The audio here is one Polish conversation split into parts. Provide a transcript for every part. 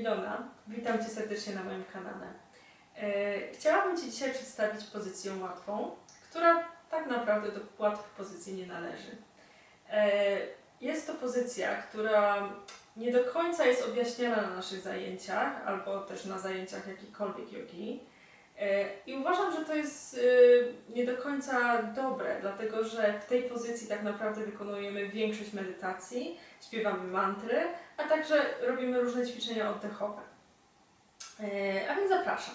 Ilona. Witam Cię serdecznie na moim kanale. E, Chciałabym Ci dzisiaj przedstawić pozycję łatwą, która tak naprawdę do łatwych pozycji nie należy. E, Jest to pozycja, która nie do końca jest objaśniana na naszych zajęciach, albo też na zajęciach jakiejkolwiek jogi. E, I uważam, że to jest e, nie do końca dobre, dlatego że w tej pozycji tak naprawdę wykonujemy większość medytacji, śpiewamy mantry, a także robimy różne ćwiczenia oddechowe. E, A więc zapraszam.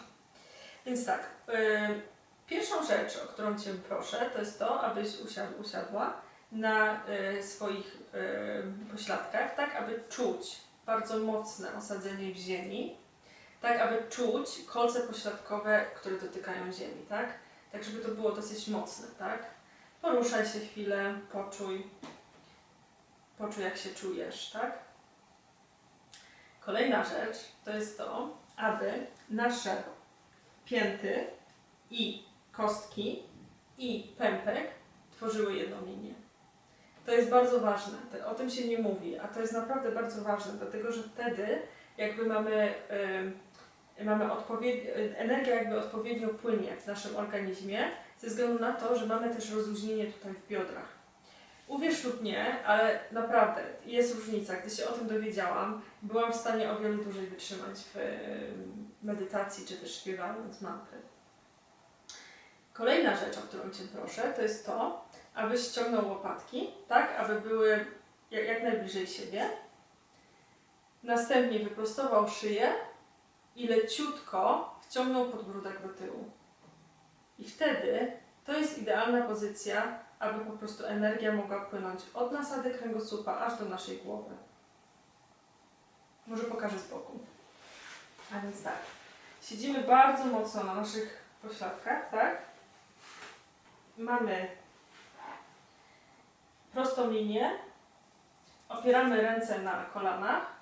Więc tak, e, pierwszą rzecz, o którą Cię proszę, to jest to, abyś usiadł, usiadła na swoich pośladkach, tak aby czuć bardzo mocne osadzenie w ziemi, tak aby czuć kolce pośladkowe, które dotykają ziemi, tak? Tak, żeby to było dosyć mocne, tak? Poruszaj się chwilę, poczuj, poczuj jak się czujesz, tak? Kolejna rzecz to jest to, aby nasze pięty i kostki i pępek tworzyły jedną linię. To jest bardzo ważne, o tym się nie mówi, a to jest naprawdę bardzo ważne, dlatego że wtedy jakby mamy, mamy energia jakby odpowiednio płynie w naszym organizmie, ze względu na to, że mamy też rozluźnienie tutaj w biodrach. Uwierz lub nie, ale naprawdę jest różnica. Gdy się o tym dowiedziałam, byłam w stanie o wiele dłużej wytrzymać w medytacji czy też śpiewając mantry. Kolejna rzecz, o którą Cię proszę, to jest to, abyś ściągnął łopatki, tak, aby były jak najbliżej siebie. Następnie wyprostował szyję i leciutko wciągnął podbródek do tyłu. I wtedy to jest idealna pozycja, aby po prostu energia mogła płynąć od nasady kręgosłupa aż do naszej głowy. Może pokażę z boku. A więc tak. Siedzimy bardzo mocno na naszych pośladkach, tak? Mamy prostą linię. Opieramy ręce na kolanach.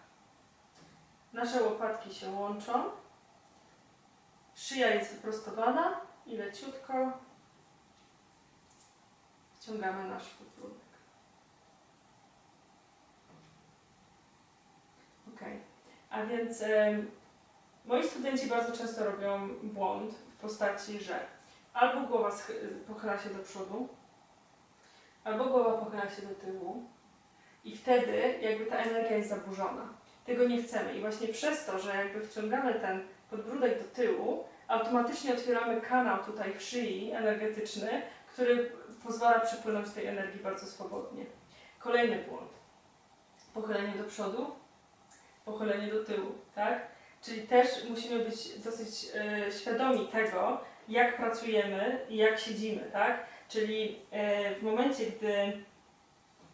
Nasze łopatki się łączą. Szyja jest wyprostowana i leciutko wciągamy nasz podbródek. Ok. A więc moi studenci bardzo często robią błąd w postaci, że albo głowa pochyla się do przodu, albo głowa pochyla się do tyłu i wtedy jakby ta energia jest zaburzona. Tego nie chcemy i właśnie przez to, że jakby wciągamy ten podbródek do tyłu, automatycznie otwieramy kanał tutaj w szyi energetyczny, który pozwala przepłynąć tej energii bardzo swobodnie. Kolejny błąd. Pochylenie do przodu, pochylenie do tyłu, tak? Czyli też musimy być dosyć e, świadomi tego, jak pracujemy i jak siedzimy, tak? Czyli e, w momencie, gdy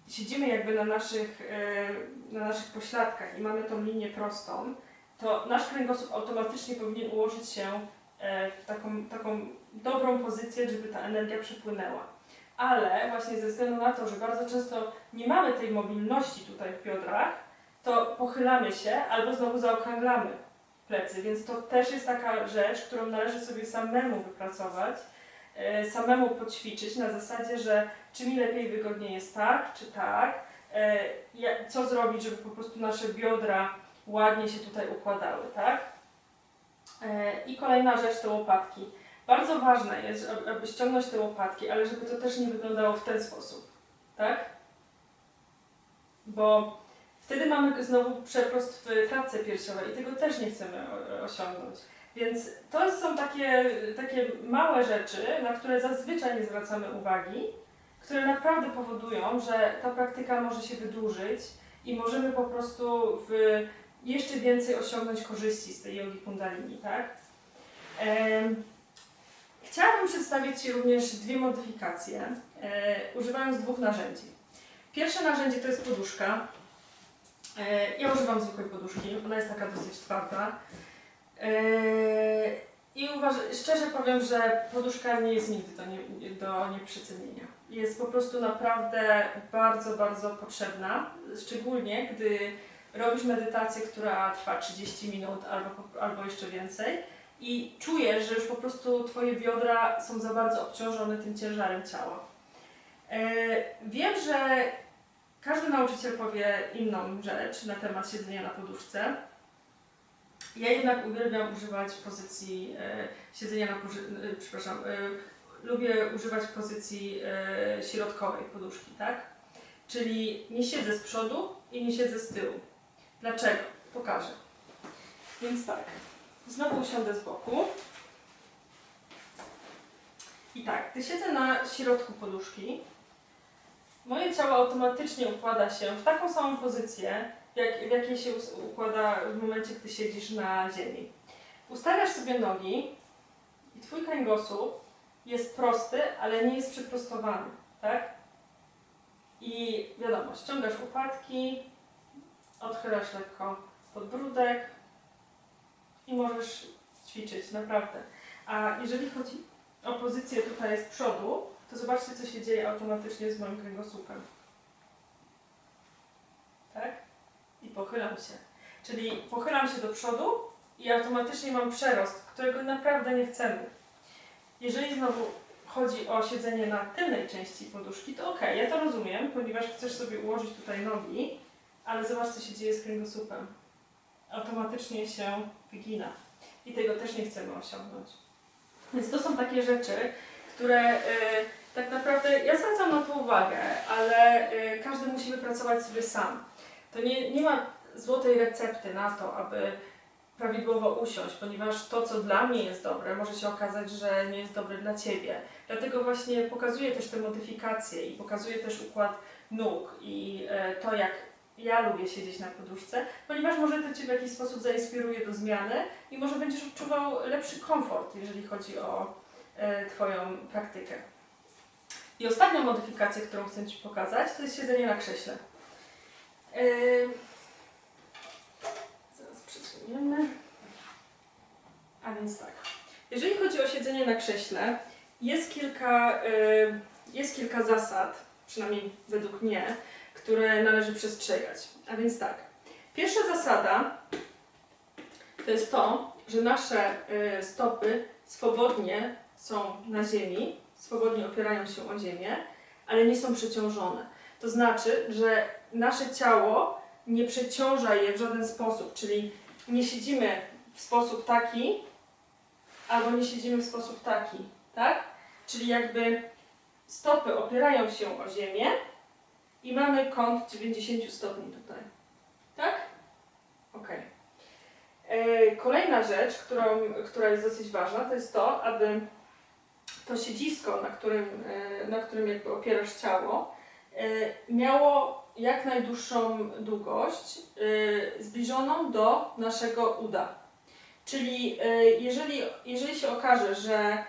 siedzimy jakby na naszych, e, na naszych pośladkach i mamy tą linię prostą, to nasz kręgosłup automatycznie powinien ułożyć się e, w taką, taką dobrą pozycję, żeby ta energia przepłynęła. Ale właśnie ze względu na to, że bardzo często nie mamy tej mobilności tutaj w biodrach, to pochylamy się albo znowu zaokrąglamy plecy, więc to też jest taka rzecz, którą należy sobie samemu wypracować, samemu poćwiczyć na zasadzie, że czy mi lepiej wygodnie jest tak, czy tak, e, co zrobić, żeby po prostu nasze biodra ładnie się tutaj układały, tak? E, I kolejna rzecz to łopatki. Bardzo ważne jest, aby- ściągnąć te łopatki, ale żeby to też nie wyglądało w ten sposób, tak? Bo wtedy mamy znowu przeprost w klatce piersiowej i tego też nie chcemy osiągnąć. Więc to są takie, takie małe rzeczy, na które zazwyczaj nie zwracamy uwagi, które naprawdę powodują, że ta praktyka może się wydłużyć i możemy po prostu w jeszcze więcej osiągnąć korzyści z tej jogi kundalini, tak? Chciałabym przedstawić Ci również dwie modyfikacje, e, używając dwóch narzędzi. Pierwsze narzędzie to jest poduszka. E, ja używam zwykłej poduszki, ona jest taka dosyć twarda. E, I uważam, szczerze powiem, że poduszka nie jest nigdy do, nie, do. Jest po prostu naprawdę bardzo, bardzo potrzebna, szczególnie gdy robisz medytację, która trwa 30 minut albo, albo jeszcze więcej i czujesz, że już po prostu Twoje biodra są za bardzo obciążone tym ciężarem ciała. E, wiem, że każdy nauczyciel powie inną rzecz na temat siedzenia na poduszce, Ja jednak uwielbiam używać pozycji e, siedzenia na poży- e, przepraszam, e, lubię używać pozycji środkowej poduszki, tak? Czyli nie siedzę z przodu i nie siedzę z tyłu. Dlaczego? Pokażę. Więc tak, znowu usiądę z boku. I tak, gdy siedzę na środku poduszki, moje ciało automatycznie układa się w taką samą pozycję, jak, w jakiej się układa w momencie, gdy siedzisz na ziemi. Ustawiasz sobie nogi i twój kręgosłup jest prosty, ale nie jest przyprostowany, tak? I wiadomo, ściągasz łopatki, odchylasz lekko podbródek i możesz ćwiczyć, naprawdę. A jeżeli chodzi o pozycję tutaj z przodu, to zobaczcie, co się dzieje automatycznie z moim kręgosłupem. Tak? I pochylam się. Czyli pochylam się do przodu i automatycznie mam przerost, którego naprawdę nie chcemy. Jeżeli znowu chodzi o siedzenie na tylnej części poduszki, to ok, ja to rozumiem, ponieważ chcesz sobie ułożyć tutaj nogi, ale zobacz, co się dzieje z kręgosłupem. Automatycznie się wygina. I tego też nie chcemy osiągnąć. Więc to są takie rzeczy, które y, tak naprawdę ja zwracam na to uwagę, ale y, każdy musi wypracować sobie sam. To nie, nie ma złotej recepty na to, aby prawidłowo usiąść, ponieważ to, co dla mnie jest dobre, może się okazać, że nie jest dobre dla Ciebie. Dlatego właśnie pokazuję też te modyfikacje i pokazuję też układ nóg i e, to, jak ja lubię siedzieć na poduszce, ponieważ może to Cię w jakiś sposób zainspiruje do zmiany i może będziesz odczuwał lepszy komfort, jeżeli chodzi o e, Twoją praktykę. I ostatnią modyfikację, którą chcę Ci pokazać, to jest siedzenie na krześle. E, Zaraz przesuniemy. A więc tak. Jeżeli chodzi o siedzenie na krześle, jest kilka, y, jest kilka zasad, przynajmniej według mnie, które należy przestrzegać. A więc tak. Pierwsza zasada to jest to, że nasze y, stopy swobodnie są na ziemi, swobodnie opierają się o ziemię, ale nie są przeciążone. To znaczy, że nasze ciało nie przeciąża je w żaden sposób, czyli nie siedzimy w sposób taki, albo nie siedzimy w sposób taki, tak? Czyli jakby stopy opierają się o ziemię i mamy kąt 90 stopni tutaj, tak? Ok. E, Kolejna rzecz, którą, która jest dosyć ważna, to jest to, aby to siedzisko, na którym, e, na którym jakby opierasz ciało, miało jak najdłuższą długość y, zbliżoną do naszego uda. Czyli y, jeżeli, jeżeli się okaże, że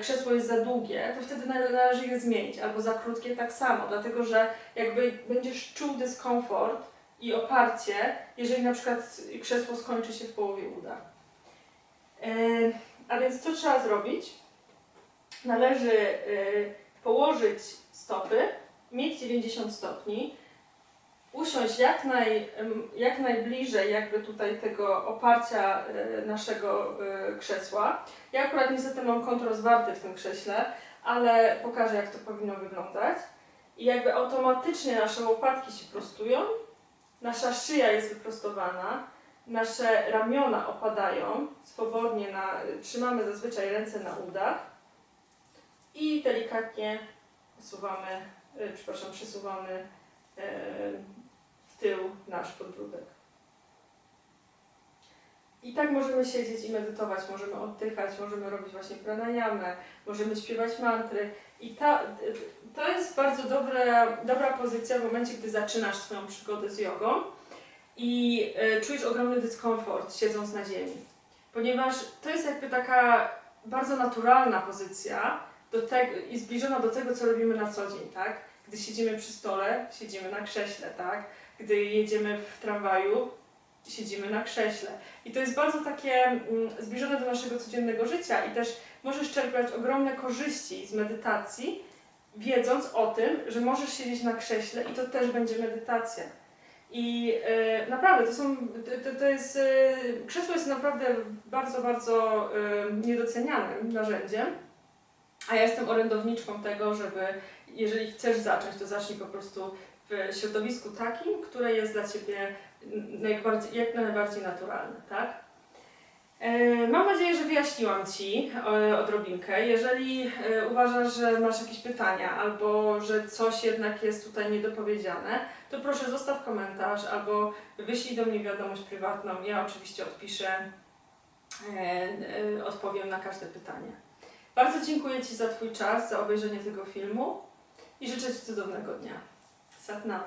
krzesło jest za długie, to wtedy nale- należy je zmienić, albo za krótkie tak samo, dlatego że jakby będziesz czuł dyskomfort i oparcie, jeżeli na przykład krzesło skończy się w połowie uda. A więc co trzeba zrobić? Należy położyć stopy, mieć 90 stopni, usiąść jak, naj, jak najbliżej jakby tutaj tego oparcia e, naszego e, krzesła. Ja akurat niestety mam kąt rozwarty w tym krześle, ale pokażę jak to powinno wyglądać. I jakby automatycznie nasze łopatki się prostują, nasza szyja jest wyprostowana, nasze ramiona opadają swobodnie, na, trzymamy zazwyczaj ręce na udach i delikatnie usuwamy, przepraszam, przesuwamy e, w tył nasz podbródek. I tak możemy siedzieć i medytować, możemy oddychać, możemy robić właśnie pranayamę, możemy śpiewać mantry. I ta, to jest bardzo dobra, dobra pozycja w momencie, gdy zaczynasz swoją przygodę z jogą i e, czujesz ogromny dyskomfort siedząc na ziemi. Ponieważ to jest jakby taka bardzo naturalna pozycja do tego, i zbliżona do tego, co robimy na co dzień, tak? Gdy siedzimy przy stole, siedzimy na krześle, tak? Gdy jedziemy w tramwaju, siedzimy na krześle. I to jest bardzo takie mm, zbliżone do naszego codziennego życia i też możesz czerpać ogromne korzyści z medytacji, wiedząc o tym, że możesz siedzieć na krześle i to też będzie medytacja. I e, naprawdę, to są, to, to jest, e, krzesło jest naprawdę bardzo, bardzo e, niedocenianym narzędziem, a ja jestem orędowniczką tego, żeby jeżeli chcesz zacząć, to zacznij po prostu w środowisku takim, które jest dla Ciebie najbardziej, jak najbardziej naturalne, tak? E, Mam nadzieję, że wyjaśniłam Ci e, odrobinkę. Jeżeli e, uważasz, że masz jakieś pytania albo że coś jednak jest tutaj niedopowiedziane, to proszę zostaw komentarz albo wyślij do mnie wiadomość prywatną. Ja oczywiście odpiszę, odpowiem na każde pytanie. Bardzo dziękuję Ci za Twój czas, za obejrzenie tego filmu i życzę Ci cudownego dnia. Satnam.